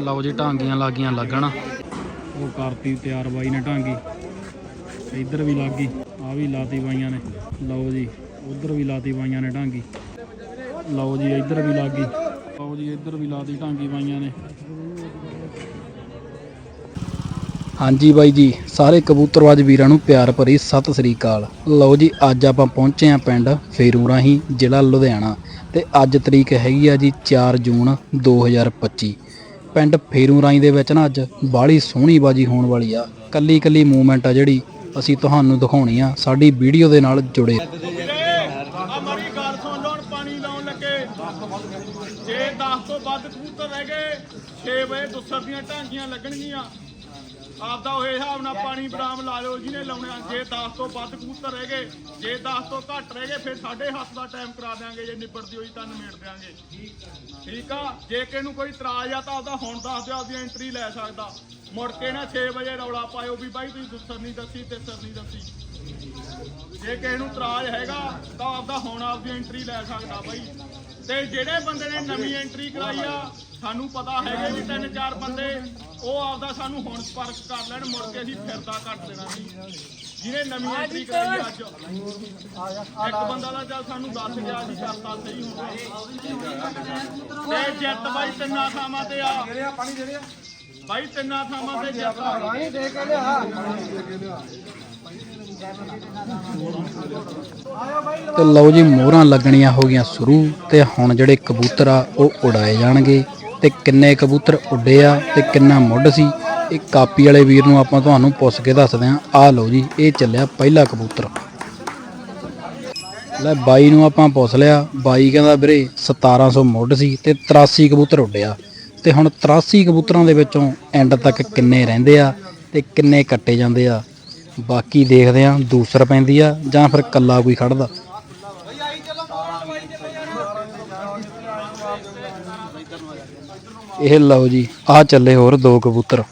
ਲਓ ਜੀ ਢਾਂਗੀਆਂ ਲਾਗੀਆਂ ਲੱਗਣ। ਉਹ ਕਰਤੀ ਤਿਆਰ ਬਾਈ ਨੇ ਢਾਂਗੀ ਇੱਧਰ ਵੀ ਲੱਗ ਗਈ ਆ ਵੀ ਲਾਤੀ ਬਾਈਆਂ ਨੇ। ਲਓ ਜੀ, ਉਧਰ ਵੀ ਲਾਤੀ ਬਾਈਆਂ ਨੇ ਢਾਂਗੀ ਲਓ ਜੀ, ਇੱਧਰ ਵੀ ਲੱਗ। ਗਈ ਲਓ ਜੀ, ਇੱਧਰ ਵੀ ਲਾਤੀ ਢਾਂਗੀ ਬਾਈਆਂ ਨੇ। ਹਾਂਜੀ ਬਾਈ ਜੀ, ਸਾਰੇ ਕਬੂਤਰਵਾਜ ਵੀਰਾਂ ਨੂੰ ਪਿਆਰ ਭਰੀ ਸਤਿ ਸ੍ਰੀ ਅਕਾਲ। ਲਓ ਜੀ, ਅੱਜ ਆਪਾਂ ਪਹੁੰਚੇ ਆਂ ਪਿੰਡ ਫੇਰੂ ਰਾਹੀਂ, ਜ਼ਿਲ੍ਹਾ ਲੁਧਿਆਣਾ। ਤੇ ਅੱਜ ਤਰੀਕ ਹੈਗੀ ਆ ਜੀ 4 ਜੂਨ 2025 ਪਿੰਡ ਫੇਰੂ ਰਾਹੀਂ ਦੇ ਵਿੱਚ ਨਾ ਅੱਜ ਬਾਹਲੀ ਸੋਹਣੀ ਬਾਜੀ ਹੋਣ ਵਾਲੀ ਆ। ਕੱਲੀ ਕੱਲੀ ਮੂਵਮੈਂਟ ਆ ਜਿਹੜੀ ਅਸੀਂ ਤੁਹਾਨੂੰ ਦਿਖਾਉਣੀ ਆ। ਸਾਡੀ ਵੀਡੀਓ ਦੇ ਨਾਲ ਜੁੜੇ ਮਾਰੀ ਗੱਲ ਸੁਣ ਲਓ ਪਾਣੀ ਲਾਉਣ ਲੱਗੇ। ਜੇ 10 ਤੋਂ ਵੱਧ ਕਬੂਤਰ ਰਹਿ ਗਏ 6 ਵਜੇ ਦੁਸਰ ਦੀਆਂ ਟਾਂਗੀਆਂ ਲੱਗਣਗੀਆਂ। ਆਪਦਾ ਉਹ ਹਿਸਾਬ ਨਾਲ ਪਾਣੀ ਬਰਾਮ ਲਾ ਲਿਓ ਜਿਹਨੇ ਲਾਉਣਾ, ਜੇ 10 ਤੋਂ ਵੱਧ ਕਬੂਤਰ ਰਹਿ ਗਏ, ਜੇ 10 ਤੋਂ ਘੱਟ ਰਹਿ ਗਏ, ਫਿਰ ਸਾਡੇ ਹੱਥ ਦਾ ਟਾਈਮ ਕਰਾ ਦਿਆਂਗੇ, ਜੇ ਨਿਬੜਦੀ ਹੋਈ ਤਾਂ ਨਿਮੇੜ ਦਿਆਂਗੇ। ਠੀਕ ਆ? ਜੇ ਕਿਸੇ ਨੂੰ ਕੋਈ ਇਤਰਾਜ਼ ਆ ਤਾਂ ਆਪਦਾ ਹੁਣ ਦੱਸ ਦਿਓ, ਆਪਦੀ ਐਂਟਰੀ ਲੈ ਸਕਦਾ। ਮੁੜ ਕੇ ਨਾ 6 ਵਜੇ ਰੌਲਾ ਪਾਇਓ ਵੀ ਬਾਈ, ਤੁਸੀਂ ਦੁਸਰ ਨਹੀਂ ਦੱਸੀ ਤੇ ਸਰ ਨਹੀਂ ਦੱਸੀ। ਜੇ ਕਿਸੇ ਨੂੰ ਇਤਰਾਜ਼ ਹੈਗਾ, ਤਾਂ ਆਪਦਾ ਹੁਣ ਆਪਦੀ ਐਂਟਰੀ ਲੈ ਸਕਦਾ ਬਾਈ। ਤੇ ਜਿਹੜੇ ਬੰਦੇ ਨੇ ਨਵੀਂ ਐਂਟਰੀ ਕਰਾਈ ਆ ਸਾਨੂੰ ਪਤਾ ਹੈਗੇ ਵੀ ਤਿੰਨ ਚਾਰ ਬੰਦੇ ਉਹ ਆਪਦਾ ਸਾਨੂੰ ਹੁਣ ਸਪਰਕ ਕਰ ਲੈਣ ਮੁੜ ਕੇ ਅਸੀਂ ਫਿਰਦਾ ਕੱਟ ਦੇਣਾ ਸੀ ਜਿਹਨੇ ਨਵੀਂ ਐਂਟਰੀ ਕਰਾਈ ਅੱਜ। ਇੱਕ ਬੰਦਾ ਦਾ ਚੱਲ ਸਾਨੂੰ ਦੱਸ ਗਿਆ ਸੀ ਕਰਤਾ ਸਹੀ ਹੁੰਦਾ ਤੇ ਜਿੱਤ ਬਾਈ ਤਿੰਨਾਂ ਥਾਵਾਂ ਤੇ ਆ। ਬਾਈ ਤਿੰਨਾਂ ਥਾਵਾਂ ਤੇ ਜਿੱਤ ਆ। ਤੇ ਲਓ ਜੀ, ਮੋਹਰਾਂ ਲੱਗਣੀਆਂ ਹੋ ਗਈਆਂ ਸ਼ੁਰੂ ਤੇ ਹੁਣ ਜਿਹੜੇ ਕਬੂਤਰ ਆ, ਉਹ ਉਡਾਏ ਜਾਣਗੇ। ਤੇ ਕਿੰਨੇ ਕਬੂਤਰ ਉੱਡੇ ਆ ਤੇ ਕਿੰਨਾ ਮੁੱਢ ਸੀ, ਇਹ ਕਾਪੀ ਵਾਲੇ ਵੀਰ ਨੂੰ ਆਪਾਂ ਤੁਹਾਨੂੰ ਪੁੱਛ ਕੇ ਦੱਸਦੇ ਆਂ। ਆ ਲਓ ਜੀ, ਇਹ ਚੱਲਿਆ ਪਹਿਲਾ ਕਬੂਤਰ। ਲੈ ਬਾਈ ਨੂੰ ਆਪਾਂ ਪੁੱਛ ਲਿਆ, ਬਾਈ ਕਹਿੰਦਾ ਵੀਰੇ 1700 ਮੁੱਢ ਸੀ ਤੇ 83 ਕਬੂਤਰ ਉੱਡਿਆ ਤੇ ਹੁਣ 83 ਕਬੂਤਰਾਂ ਦੇ ਵਿੱਚੋਂ ਐਂਡ ਤੱਕ ਕਿੰਨੇ ਰਹਿੰਦੇ ਆ ਤੇ ਕਿੰਨੇ ਕੱਟੇ ਜਾਂਦੇ ਆ? ਬਾਕੀ ਦੇਖਦੇ ਆ, ਦੂਸਰ ਪੈਂਦੀ ਆ, ਜਾਂ ਫਿਰ ਕੱਲਾ ਕੋਈ ਖੜਦਾ। ਇਹ ਲਓ ਜੀ, ਆ ਚੱਲੇ ਹੋਰ ਦੋ ਕਬੂਤਰ।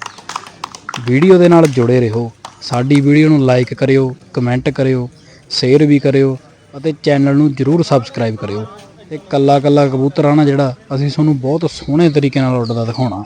ਵੀਡੀਓ ਦੇ ਨਾਲ ਜੁੜੇ ਰਹੋ। ਸਾਡੀ ਵੀਡੀਓ ਨੂੰ ਲਾਈਕ ਕਰਿਓ, ਕਮੈਂਟ ਕਰਿਓ, ਸ਼ੇਅਰ ਵੀ ਕਰਿਓ, ਅਤੇ ਚੈਨਲ ਨੂੰ ਜਰੂਰ ਸਬਸਕ੍ਰਾਈਬ ਕਰਿਓ। ਤੇ ਕੱਲਾ ਕੱਲਾ ਕਬੂਤਰ ਆ ਨਾ ਜਿਹੜਾ, ਅਸੀਂ ਤੁਹਾਨੂੰ ਬਹੁਤ ਸੋਹਣੇ ਤਰੀਕੇ ਨਾਲ ਉੱਡਦਾ ਦਿਖਾਉਣਾ।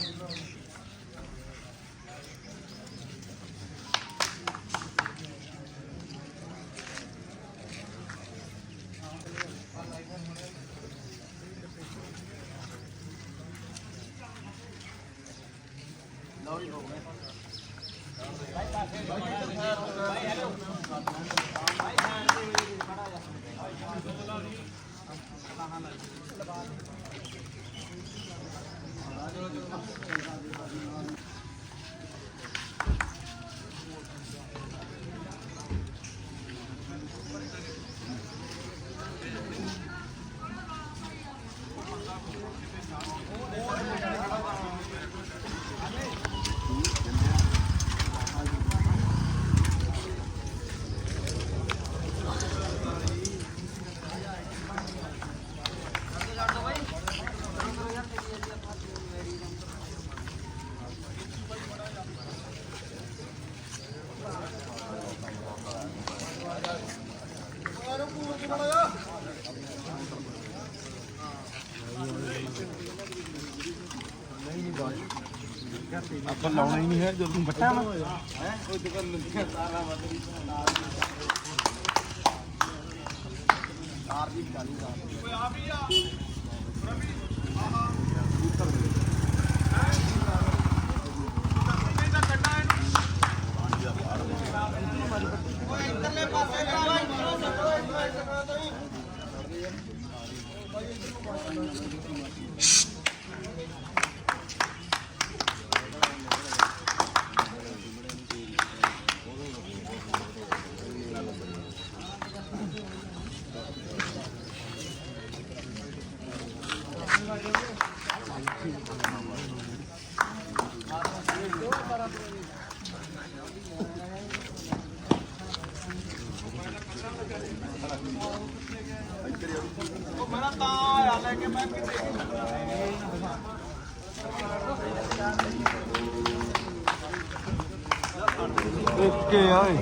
ਲਾਉਣਾ ਹੀ ਨਹੀਂ ਹੈ, ਜਦੋਂ ਤੂੰ ਬੱਟਾ ਨਾ ਹੈ ਉਹ ਦੁਕਾਨ ਨੂੰ ਸਾਰਾ ਬਦਲੀ ਤਾਰ ਦੀ ਕਾਲੀ ਦਾ ਕੋਈ ਆ ਵੀ ਆ। ਰਵੀ ok kỳ ơi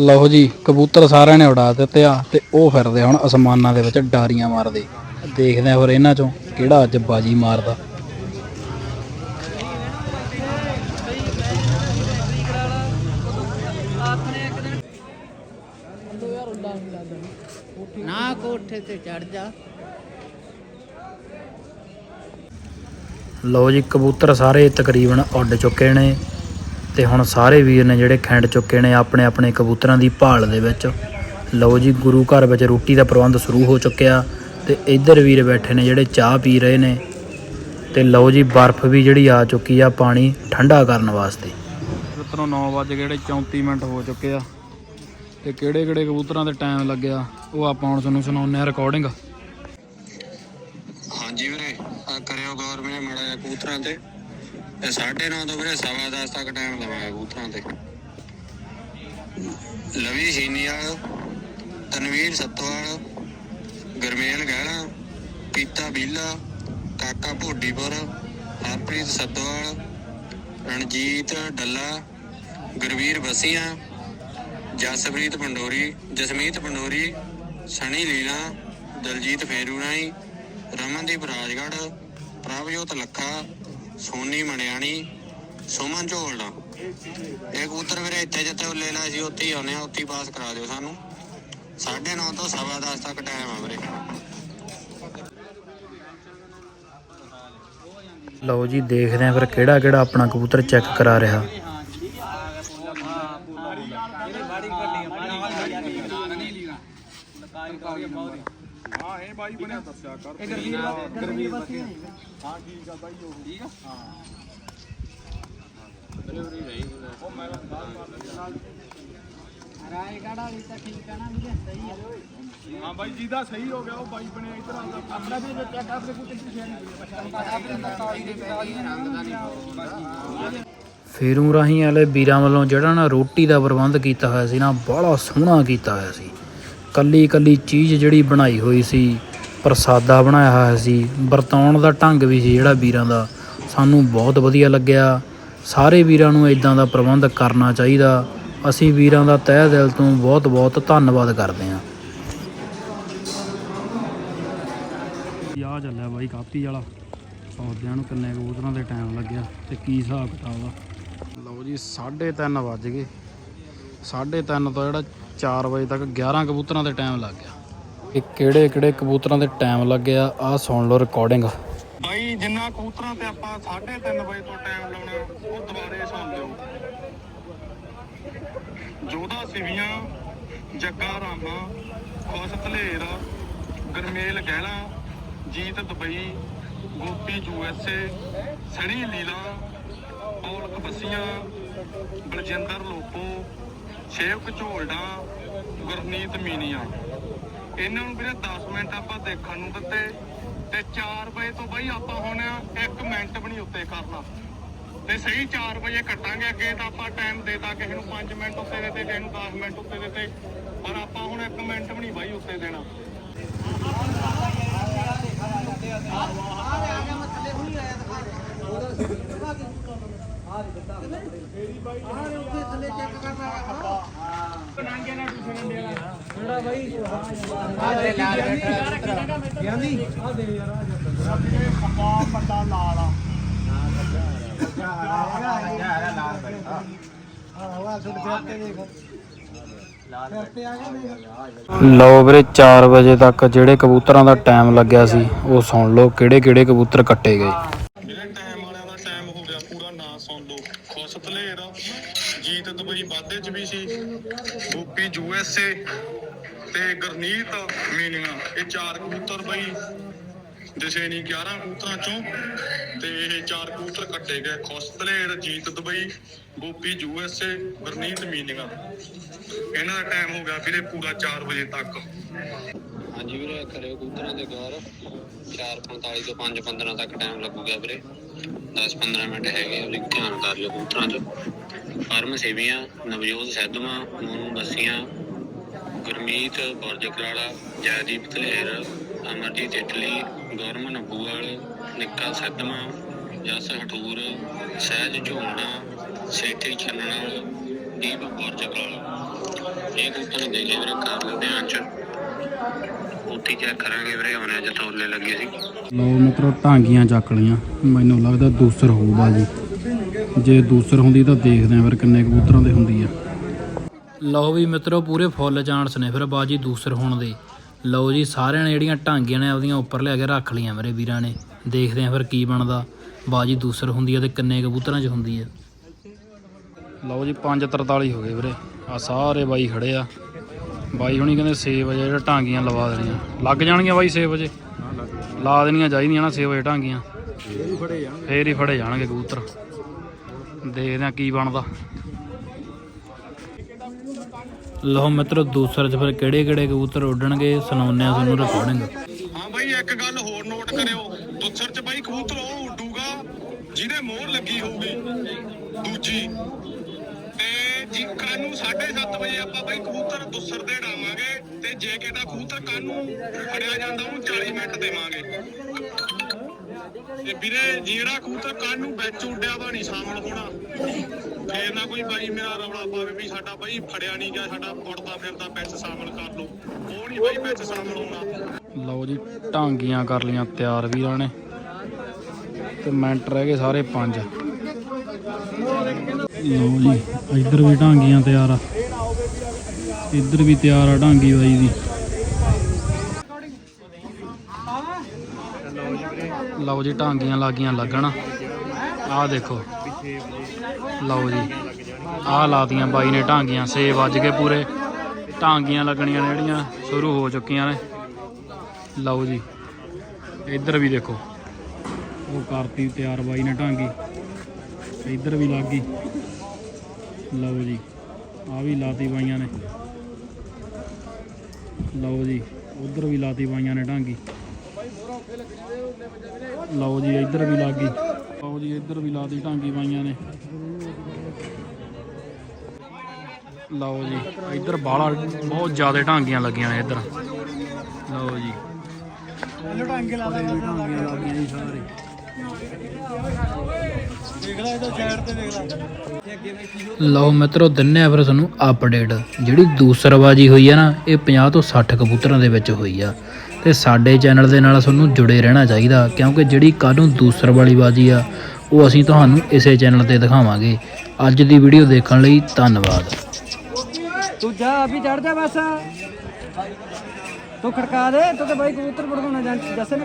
ਲਓ ਜੀ ਕਬੂਤਰ ਸਾਰਿਆਂ ਨੇ ਉਡਾ ਦਿੱਤੇ ਆ ਤੇ ਉਹ ਫਿਰਦੇ ਹੁਣ ਅਸਮਾਨਾਂ ਦੇ ਵਿੱਚ ਡਾਰੀਆਂ ਮਾਰਦੇ। ਦੇਖਦੇ ਆ ਫਿਰ ਇਹਨਾਂ ਚੋਂ ਕਿਹੜਾ ਅੱਜ ਬਾਜੀ ਮਾਰਦਾ। ਨਾ ਕੋਠੇ ਤੇ ਚੜ ਜਾ। ਲਓ ਜੀ ਕਬੂਤਰ ਸਾਰੇ ਤਕਰੀਬਨ ਉੱਡ ਚੁੱਕੇ ਨੇ। ਤੇ ਹੁਣ ਸਾਰੇ ਵੀਰ ਨੇ ਜਿਹੜੇ ਖੈਂਡ ਚੁੱਕੇ ਨੇ ਆਪਣੇ ਆਪਣੇ ਕਬੂਤਰਾਂ ਦੀ ਭਾਲ ਦੇ ਵਿੱਚ। ਲਓ ਜੀ ਗੁਰੂ ਘਰ ਵਿੱਚ ਰੋਟੀ ਦਾ ਪ੍ਰਬੰਧ ਸ਼ੁਰੂ ਹੋ ਚੁੱਕਿਆ ਤੇ ਇੱਧਰ ਵੀਰ ਬੈਠੇ ਨੇ ਜਿਹੜੇ ਚਾਹ ਪੀ ਰਹੇ ਨੇ। ਤੇ ਲਓ ਜੀ ਬਰਫ਼ ਵੀ ਜਿਹੜੀ ਆ ਚੁੱਕੀ ਆ ਪਾਣੀ ਠੰਡਾ ਕਰਨ ਵਾਸਤੇ। ਮਿੱਤਰੋ 9 ਵਜੇ ਜਿਹੜੇ 34 ਮਿੰਟ ਹੋ ਚੁੱਕੇ ਆ। ਤੇ ਕਿਹੜੇ ਕਿਹੜੇ ਕਬੂਤਰਾਂ ਤੇ ਟਾਈਮ ਲੱਗਿਆ ਉਹ ਆਪਾਂ ਹੁਣ ਤੁਹਾਨੂੰ ਸੁਣਾਉਂਦੇ ਆ ਰਿਕਾਰਡਿੰਗ ਹਾਂਜੀ ਵੀਰੇ ਆ ਕਰਿਓ ਗੌਰ ਮੇਰੇ ਮੜਾ ਕਬੂਤਰਾਂ ਤੇ। ਤੇ 9:30 ਤੋਂ ਵੀਰੇ ਸਵਾ ਦਸ ਤੱਕ ਟਾਈਮ ਲਵਾਇਆ ਕਬੂਤਰਾਂ ਤੇ। ਲਵੀ ਸੀਨੀਵਾਲ ਤਨਵੀਰ ਸੱਤਵਾਲ, ਗਰਮੇਲ ਗਹਿਣਾ, ਪੀਤਾ ਬੀਲਾ, ਕਾਕਾ ਭੋਡੀਪੁਰ, ਹਰਪ੍ਰੀਤ ਸੱਤਵਾਲ, ਰਣਜੀਤ ਡੱਲਾ, ਗੁਰਵੀਰ ਬਸੀਆਂ, ਜਸਪ੍ਰੀਤ ਪੰਡੋਰੀ, ਜਸਮੀਤ ਪੰਡੋਰੀ, ਸਣੀ ਲੀਲਾ, ਦਲਜੀਤ ਫੇਰੂ ਫੇਰੂਰਾਈ ਰਮਨਦੀਪ ਰਾਜਗੜ੍ਹ, ਪ੍ਰਭਜੋਤ ਲੱਖਾ ਸੋਨੀ ਮਣਿਆਣੀ, ਸੁਮਨ ਝੋਲਣਾ ਇਹ ਕਬੂਤਰ ਵੀਰੇ ਇੱਥੇ ਜਿੱਥੇ ਉੱਲੇ ਲਾਏ ਸੀ ਉੱਥੇ ਹੀ ਆਉਣੇ ਆ ਉੱਥੇ ਪਾਸ ਕਰਾ ਦਿਓ ਸਾਨੂੰ। 9:30 ਤੋਂ ਸਵਾ ਤੱਕ ਟਾਈਮ ਆ ਵੀਰੇ। ਲਓ ਜੀ, ਦੇਖਦੇ ਆ ਫਿਰ ਕਿਹੜਾ ਕਿਹੜਾ ਆਪਣਾ ਕਬੂਤਰ ਚੈੱਕ ਕਰਾ ਰਿਹਾ। ਹਾਂ ਇਹ ਬਾਈ ਬਣਿਆ ਦੱਸਿਆ ਕਰ ਰਾਏਗੜਾ ਵੀ ਤਾਂ ਠੀਕ ਆ ਨਾ ਵੀ ਸਹੀ ਆ। ਹਾਂ ਬਾਈ ਜਿਹਦਾ ਸਹੀ ਹੋ ਗਿਆ ਉਹ ਬਾਈ ਬਣਿਆ ਇਧਰ ਆਉਂਦਾ ਆਪਣਾ ਵੀ ਚੈੱਕ ਆਪਣੇ ਕੋਲ ਕਿਸੇ ਫੇਰੂ ਰਾਹੀਂ ਵਾਲੇ ਵੀਰਾਂ ਵੱਲੋਂ ਜਿਹੜਾ ਨਾ ਰੋਟੀ ਦਾ ਪ੍ਰਬੰਧ ਕੀਤਾ ਹੋਇਆ ਸੀ ਨਾ ਬੜਾ ਸੋਹਣਾ ਕੀਤਾ ਹੋਇਆ ਸੀ। ਕੱਲੀ ਕੱਲੀ ਚੀਜ਼ ਜਿਹੜੀ ਬਣਾਈ ਹੋਈ ਸੀ ਪ੍ਰਸਾਦਾ ਬਣਾਇਆ ਹੋਇਆ ਸੀ। ਵਰਤਾਉਣ ਦਾ ਢੰਗ ਵੀ ਸੀ ਜਿਹੜਾ ਵੀਰਾਂ ਦਾ। ਸਾਨੂੰ ਬਹੁਤ ਵਧੀਆ ਲੱਗਿਆ। ਸਾਰੇ ਵੀਰਾਂ ਨੂੰ ਇਦਾਂ ਦਾ ਪ੍ਰਬੰਧ ਕਰਨਾ ਚਾਹੀਦਾ। ਅਸੀਂ ਵੀਰਾਂ ਦਾ ਤਹਿ ਦਿਲ ਤੋਂ ਬਹੁਤ ਬਹੁਤ ਧੰਨਵਾਦ ਕਰਦੇ ਹਾਂ। ਆ ਚੱਲਿਆ ਬਾਈ ਕਾਪੀ ਵਾਲਾ। ਸੌਦਿਆਂ ਨੂੰ ਕਿੰਨੇ ਕਬੂਤਰਾਂ ਦੇ ਟਾਈਮ ਲੱਗਿਆ ਤੇ ਕੀ ਹਿਸਾਬ ਕਿਤਾਬ ਆ? ਲਓ ਜੀ 3:30 ਵੱਜ ਗਏ। 3:30 ਤੋਂ ਜਿਹੜਾ 4 ਵਜੇ ਤੱਕ 11 ਕਬੂਤਰਾਂ ਦੇ ਟਾਈਮ ਲੱਗ ਗਿਆ। ਇਹ ਕਿਹੜੇ ਕਿਹੜੇ ਕਬੂਤਰਾਂ ਦੇ ਟਾਈਮ ਲੱਗਿਆ ਆ? ਸੁਣ ਲਓ ਰਿਕਾਰਡਿੰਗ ਬਾਈ, ਜਿੰਨਾ ਕਬੂਤਰਾਂ ਤੇ ਆਪਾਂ 3:30 ਵਜੇ ਤੋਂ ਟਾਈਮ ਲਾਉਣਾ, ਉਹ ਦੁਬਾਰੇ ਸੁਣ ਲਿਓ। ਜੋਧਾ Siviyan, Jagga Rama, Khush Dhalera, Garmel Gehla, Jeet Dubai, Gopi USA Sunny Leela, Aulakh Bassian, Baljinder Lopo Shev Jholda, Gurneet Meenian. ਇਹਨਾਂ ਨੂੰ ਵੀਰੇ 10 ਮਿੰਟ ਆਪਾਂ ਦੇਖਣ ਨੂੰ ਦਿੱਤੇ ਤੇ 4 ਵਜੇ ਤੋਂ ਬਾਈ ਆਪਾਂ ਹੁਣ 1 ਮਿੰਟ ਵੀ ਨਹੀਂ ਉੱਤੇ ਕਰਨਾ। ਤੇ ਸਹੀ 4 ਵਜੇ ਕੱਟਾਂਗੇ ਅੱਗੇ ਤਾਂ ਆਪਾਂ ਟਾਈਮ ਦੇਤਾ ਕਿਸੇ ਨੂੰ 5 ਮਿੰਟ ਉੱਤੇ ਤੇ ਕਿਸੇ ਨੂੰ 10 ਮਿੰਟ ਉੱਤੇ ਦਿੱਤੇ, ਪਰ ਆਪਾਂ ਹੁਣ 1 ਮਿੰਟ ਵੀ ਨਹੀਂ ਬਾਈ ਉੱਤੇ ਦੇਣਾ। ਲਓ ਵੀਰੇ 4 ਵਜੇ ਤੱਕ ਜਿਹੜੇ ਕਬੂਤਰਾਂ ਦਾ ਟਾਈਮ ਲੱਗਿਆ ਸੀ, ਉਹ ਸੁਣ ਲਓ ਕਿਹੜੇ ਕਿਹੜੇ ਕਬੂਤਰ ਕੱਟੇ ਗਏ। ਜਿਹੜੇ ਟਾਈਮ ਵਾਲਿਆਂ ਦਾ ਟਾਈਮ ਹੋ ਗਿਆ, ਪੂਰਾ ਨਾਂ ਸੁਣ ਲਓ। ਖੁਸ਼ ਧਲੇਰ ਜੀਤ ਦੁਬਈ ਵਾਧੇ ਚ ਵੀ ਸੀ। ਗੋਪੀ ਯੂਐਸਏ ਤੇ ਗਰਨੀਤ ਮੀਨੀਆਂ, ਇਹ ਚਾਰ ਕਬੂਤਰ ਬਈ, ਦਿਸੇ ਨਹੀਂ 11 ਕਬੂਤਰਾਂ ਚੋਂ, ਤੇ ਇਹ ਚਾਰ ਕਬੂਤਰ ਕੱਟੇ ਗਏ। Khush Dhaler Dubai, Gopi USA Gurneet Meenian. ਇਹਨਾਂ ਦਾ ਟਾਈਮ ਹੋ ਗਿਆ ਵੀਰੇ ਪੂਰਾ 4 ਵਜੇ ਤੱਕ। ਹਾਂਜੀ ਵੀਰੇ ਕਰਿਓ ਕਬੂਤਰਾਂ ਦੇ ਗੌਰ। 4:45 ਤੋਂ 5:15 ਤੱਕ ਟਾਈਮ ਲੱਗੂਗਾ ਵੀਰੇ। 10-15 ਮਿੰਟ ਹੈਗੇ ਉਹਦੀ ਧਿਆਨ ਕਰ ਲਿਓ ਕਬੂਤਰਾਂ 'ਚ। ਫਾਰਮ ਸੇਵੀਆਂ, ਨਵਜੋਤ ਸੈਦਮਾ ਮੋਨੂ ਬੱਸੀਆਂ ਗੁਰਮੀਤ ਬੁਰਜਕਰਾਲਾ ਜੈਦੀਪ ਧਲੇਰ, ਅਮਰਜੀਤ ਇਟਲੀ, ਗੁਰਮਨ ਅਬੂਵਾਲ ਨਿੱਕਾ ਸੱਦਮਾ ਜਸ ਹਟੂਰ, ਸਹਿਜ ਝੋਣਾ ਸੇਠੀ ਛੰਨਣਾ, ਦੀਪ ਬੁਰਜਕਰਾਲਾ ਇਹ ਕਬੂਤਰ ਦੇ ਗਏ ਵੀਰੇ ਕਰ ਲਓ ਧਿਆਨ 'ਚ ਉੱਥੇ ਚੈੱਕ ਕਰਾਂਗੇ ਵੀਰੇ, ਹੁਣ ਅੱਜ ਲੱਗੇ ਸੀ। ਲਓ ਮਿੱਤਰੋ ਢਾਂਗੀਆਂ ਚੱਕ ਲੀਆਂ ਮੈਨੂੰ ਲੱਗਦਾ ਦੂਸਰ ਹੋਊਗਾ ਜੀ। ਜੇ ਦੂਸਰ ਹੁੰਦੀ ਤਾਂ ਦੇਖਦੇ ਆਂ ਫਿਰ ਕਿੰਨੇ ਕਬੂਤਰਾਂ ਦੇ ਹੁੰਦੀ ਆ। ਲਓ ਵੀ ਮਿੱਤਰੋ, ਪੂਰੇ ਫੁੱਲ ਚਾਂਸ ਨੇ ਫਿਰ ਬਾਜੀ ਦੂਸਰ ਹੋਣ ਦੇ। ਲਓ ਜੀ, ਸਾਰਿਆਂ ਨੇ ਜਿਹੜੀਆਂ ਟਾਂਗੀਆਂ ਨੇ ਉਹਦੀਆਂ ਉੱਪਰ ਲਿਆ ਕੇ ਰੱਖ ਲਈਆਂ ਮੇਰੇ ਵੀਰਾਂ ਨੇ। ਦੇਖਦੇ ਆਂ ਫਿਰ ਕੀ ਬਣਦਾ। ਬਾਜੀ ਦੂਸਰ ਹੁੰਦੀ ਆ ਤੇ ਕਿੰਨੇ ਕਬੂਤਰਾਂ 'ਚ ਹੁੰਦੀ ਆ। ਲਓ ਜੀ 5:43 ਹੋ ਗਏ ਵੀਰੇ। ਆ ਸਾਰੇ ਬਾਈ ਖੜੇ ਆ। ਬਾਈ ਹੁਣੀ ਕਹਿੰਦੇ 6 ਵਜੇ ਜਿਹੜਾ ਟਾਂਗੀਆਂ ਲਵਾ ਦੇਣੀਆਂ। ਲੱਗ ਜਾਣਗੀਆਂ ਬਾਈ 6 ਵਜੇ? ਲਾ ਦੇਣੀਆਂ ਚਾਹੀਦੀਆਂ ਨਾ 6 ਵਜੇ ਟਾਂਗੀਆਂ ਫੇਰ ਹੀ ਫੜੇ ਜਾਣਗੇ ਕਬੂਤਰ। ਦੇਖਦੇ ਆ ਕੀ ਬਣਦਾ। ਲਓ ਮਿੱਤਰੋ, ਦੂਸਰੇ ਚ ਫਿਰ ਕਿਹੜੇ ਕਿਹੜੇ ਕਬੂਤਰ ਉੱਡਣਗੇ, ਸੁਣਾਉਂਦੇ ਆ ਤੁਹਾਨੂੰ ਰਿਕਾਰਡਿੰਗ ਹਾਂ ਬਾਈ, ਇੱਕ ਗੱਲ ਹੋਰ ਨੋਟ ਕਰਿਓ। ਦੁੱਸਰ ਚ ਬਾਈ ਕਬੂਤਰ ਉਹ ਉੱਡੂਗਾ, ਜਿਹਦੇ ਮੋਹਰ ਲੱਗੀ ਹੋਊਗੀ। ਦੂਜੀ, ਤੇ ਜੀ ਕੱਲ ਨੂੰ 7:30 ਵਜੇ ਆਪਾਂ ਬਾਈ ਕਬੂਤਰ ਦੁੱਸਰ ਦੇ ਡਾਵਾਂਗੇ ਤੇ ਜੇ ਕਿਹਦਾ ਕਬੂਤਰ ਕੱਲ ਨੂੰ ਫੜਿਆ ਜਾਂਦਾ, ਉਹਨੂੰ 40 ਮਿੰਟ ਦੇਵਾਂਗੇ। ਤੇ ਵੀਰੇ ਜਿਹੜਾ ਕਬੂਤਰ ਕੱਲ ਨੂੰ ਵਿੱਚ ਉੱਡਿਆ ਵਾ ਨਹੀਂ ਸ਼ਾਮਲ ਹੋਣਾ। ਫੇਰ ਨਾ ਕੋਈ ਬਾਈ ਮੇਰਾ ਰੌਲਾ ਪਾਵੇ ਵੀ ਸਾਡਾ ਬਾਈ ਫੜਿਆ ਨਹੀਂ ਗਿਆ, ਸਾਡਾ ਉੱਡਦਾ ਫਿਰਦਾ ਵਿੱਚ ਸ਼ਾਮਲ ਕਰ ਲਓ। ਉਹ ਨਹੀਂ ਬਾਈ ਵਿੱਚ ਸ਼ਾਮਲ ਹੋਣਾ। ਲਓ ਜੀ ਟਾਂਗੀਆਂ ਕਰ ਲੀਆਂ ਤਿਆਰ ਵੀਰਾਂ ਨੇ। ਤੇ ਮਿੰਟ ਰਹਿ ਗਏ ਸਾਰੇ ਪੰਜ। ਲਓ ਜੀ, ਇੱਧਰ ਵੀ ਢਾਂਗੀਆਂ ਤਿਆਰ ਆ। ਇੱਧਰ ਵੀ ਤਿਆਰ ਆ ਢਾਂਗੀ ਬਾਈ ਦੀ। ਲਓ ਜੀ ਢਾਂਗੀਆਂ ਲਾਗੀਆਂ ਲੱਗਣ। ਆਹ ਦੇਖੋ। ਲਓ ਜੀ, ਆਹ ਲਾਤੀਆਂ ਬਾਈ ਨੇ ਢਾਂਗੀਆਂ 6 ਵੱਜ ਕੇ ਪੂਰੇ। ਟਾਂਗੀਆਂ ਲੱਗਣੀਆਂ ਨੇ ਜਿਹੜੀਆਂ, ਸ਼ੁਰੂ ਹੋ ਚੁੱਕੀਆਂ ਨੇ। ਲਓ ਜੀ, ਇੱਧਰ ਵੀ ਦੇਖੋ। ਉਹ ਕਰਤੀ ਤਿਆਰ ਬਾਈ ਨੇ ਢਾਂਗੀ ਇੱਧਰ ਵੀ ਲੱਗ ਗਈ। ਲਓ ਜੀ ਆ ਵੀ ਲਾਤੀ ਬਾਈਆਂ ਨੇ। ਲਓ ਜੀ, ਉਧਰ ਵੀ ਲਾਤੀ ਪਾਈਆਂ ਨੇ ਢਾਂਗੀ ਲਓ ਜੀ ਇੱਧਰ ਵੀ ਲੱਗ ਗਈ। ਲਓ ਜੀ ਇੱਧਰ ਵੀ ਲਾਤੀ ਢਾਂਗੀ ਬਾਈਆਂ ਨੇ। ਲਓ ਜੀ ਇੱਧਰ ਬਾਲਾ ਬਹੁਤ ਜ਼ਿਆਦਾ ਢਾਂਗੀਆਂ ਲੱਗੀਆਂ ਨੇ ਇੱਧਰ। ਲਓ ਜੀ। ਢਾਂਗੇ ਲਾ ਢਾਂਗੀਆਂ ਲੱਗੀਆਂ ਜੀ ਸਾਰੇ। ਲਓ ਮਿੱਤਰੋ ਦਿੰਨੇ ਫਿਰ ਤੁਹਾਨੂੰ ਅਪਡੇਟ ਜਿਹੜੀ ਦੂਸਰਬਾਜੀ ਹੋਈ ਆ ਨਾ ਇਹ 50 ਤੋਂ 60 ਕਬੂਤਰਾਂ ਦੇ ਵਿੱਚ ਹੋਈ ਆ। ਤੇ ਸਾਡੇ ਚੈਨਲ ਦੇ ਨਾਲ ਤੁਹਾਨੂੰ ਜੁੜੇ ਰਹਿਣਾ ਚਾਹੀਦਾ, ਕਿਉਂਕਿ ਜਿਹੜੀ ਕੱਲ ਨੂੰ ਦੂਸਰ ਵਾਲੀ ਬਾਜੀ ਆ, ਉਹ ਅਸੀਂ ਤੁਹਾਨੂੰ ਇਸੇ ਚੈਨਲ ਤੇ ਦਿਖਾਵਾਂਗੇ। ਅੱਜ ਦੀ ਵੀਡੀਓ ਦੇਖਣ ਲਈ ਧੰਨਵਾਦ। ਤੂੰ ਜਾ, ਅਭੀ ਚੜ ਜਾ ਬਸ। ਤੂੰ ਖੜਕਾ ਦੇ, ਤੂੰ ਤੇ ਬਾਈ ਕਬੂਤਰ ਪੜਾਉਣਾ ਜੱਸੇ ਨੇ